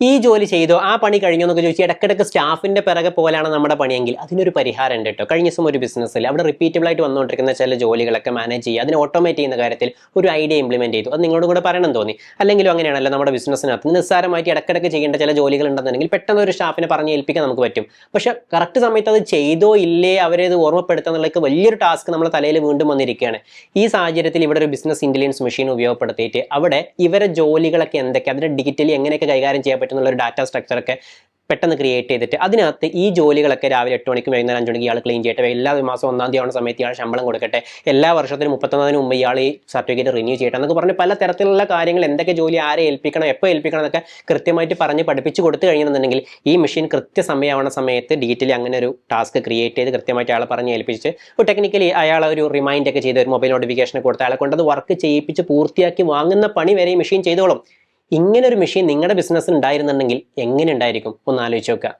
ഈ ജോലി ചെയ്തോ ആ പണി കഴിഞ്ഞോ എന്നൊക്കെ ചോദിച്ചാൽ ഇടക്കിടക്ക് സ്റ്റാഫിന്റെ പിറകെ പോലാണ് നമ്മുടെ പണിയെങ്കിൽ അതിനൊരു പരിഹാരം ഉണ്ട് കേട്ടോ. കഴിഞ്ഞ ദിവസം ഒരു ബിസിനസ്സിൽ അവിടെ റിപ്പീറ്റബിൾ ആയിട്ട് വന്നുകൊണ്ടിരിക്കുന്ന ചില ജോലികളൊക്കെ മാനേജ് ചെയ്യുക അതിനെ ഓട്ടോമേറ്റ് ചെയ്യുന്ന കാര്യത്തിൽ ഒരു ഐഡിയ ഇംപ്ലിമെന്റ് ചെയ്തു. അത് നിങ്ങളോട് കൂടെ പറയണം തോന്നി. അല്ലെങ്കിലും അങ്ങനെയാണല്ലോ നമ്മുടെ ബിസിനസ്സിനകത്ത് നിസ്സാരമായിട്ട് ഇടക്കിടക്ക് ചെയ്യേണ്ട ചില ജോലികൾ ഉണ്ടെന്നുണ്ടെങ്കിൽ പെട്ടെന്ന് ഒരു സ്റ്റാഫിനെ പറഞ്ഞ് ഏൽപ്പിക്കാൻ നമുക്ക് പറ്റും. പക്ഷെ കറക്റ്റ് സമയത്ത് അത് ചെയ്തോ ഇല്ലേ അവരെ ഇത് ഓർമ്മപ്പെടുത്തുന്നതിലേക്ക് വലിയൊരു ടാസ്ക് നമ്മുടെ തലയിൽ വീണ്ടും വന്നിരിക്കുകയാണ്. ഈ സാഹചര്യത്തിൽ ഇവിടെ ഒരു ബിസിനസ് ഇന്റലിജൻസ് മെഷീൻ ഉപയോഗപ്പെടുത്തിയിട്ട് അവിടെ ഇവരെ ജോലികളൊക്കെ എന്തൊക്കെ അതിനെ ഡിജിറ്റലി എങ്ങനെയൊക്കെ കൈകാര്യം ചെയ്യാൻ പറ്റുന്നുള്ള ഒരു ഡാറ്റ സ്ട്രക്ചറൊക്കെ പെട്ടെന്ന് ക്രിയേറ്റ് ചെയ്തിട്ട് അതിനകത്ത് ഈ ജോലികളൊക്കെ രാവിലെ എട്ട് മണിക്കും വൈകുന്നേരം അഞ്ച് മണിക്ക് ഇയാൾ ക്ലീൻ ചെയ്യട്ടെ. എല്ലാ മാസം ഒന്നാം തീയതി ആവുന്ന സമയത്ത് ഇയാൾ ശമ്പളം കൊടുക്കട്ടെ. എല്ലാ വർഷത്തിനും മുപ്പത്തൊന്നതിന് മുമ്പ് ഇയാൾ ഈ സർട്ടിഫിക്കറ്റ് റിന്യൂ ചെയ്യട്ടെ എന്നൊക്കെ പറഞ്ഞ് പല തരത്തിലുള്ള കാര്യങ്ങൾ എന്തൊക്കെ ജോലി ആരെ ഏൽപ്പിക്കണം എപ്പോൾ ഏൽപ്പിക്കണം എന്നൊക്കെ കൃത്യമായിട്ട് പറഞ്ഞ് പഠിപ്പിച്ച് കൊടുത്തു കഴിഞ്ഞെന്നുണ്ടെങ്കിൽ ഈ മെഷീൻ കൃത്യസമയമാവുന്ന സമയത്ത് ഡീറ്റെയിൽ അങ്ങനെ ഒരു ടാസ്ക് ക്രിയേറ്റ് ചെയ്ത് കൃത്യമായിട്ട് അയാളെ പറഞ്ഞ് ഏൽപ്പിച്ച് ഒരു ടെക്നിക്കലി അയാളെ ഒരു റിമൈൻഡ് ഒക്കെ ചെയ്ത് ഒരു മൊബൈൽ നോട്ടിഫിക്കേഷൻ കൊടുത്ത് അയാളെ കൊണ്ട് അത് വർക്ക് ചെയ്യിപ്പിച്ച് പൂർത്തിയാക്കി വാങ്ങുന്ന പണി വരെ ഈ മെഷീൻ ചെയ്തോളും. ഇങ്ങനെ ഒരു മെഷീൻ നിങ്ങളുടെ ബിസിനസ്സിൽ ഉണ്ടായിരുന്നുണ്ടെങ്കിൽ എങ്ങനെ ഉണ്ടായിരിക്കും? ഒന്ന് ആലോചിച്ച് നോക്കുക.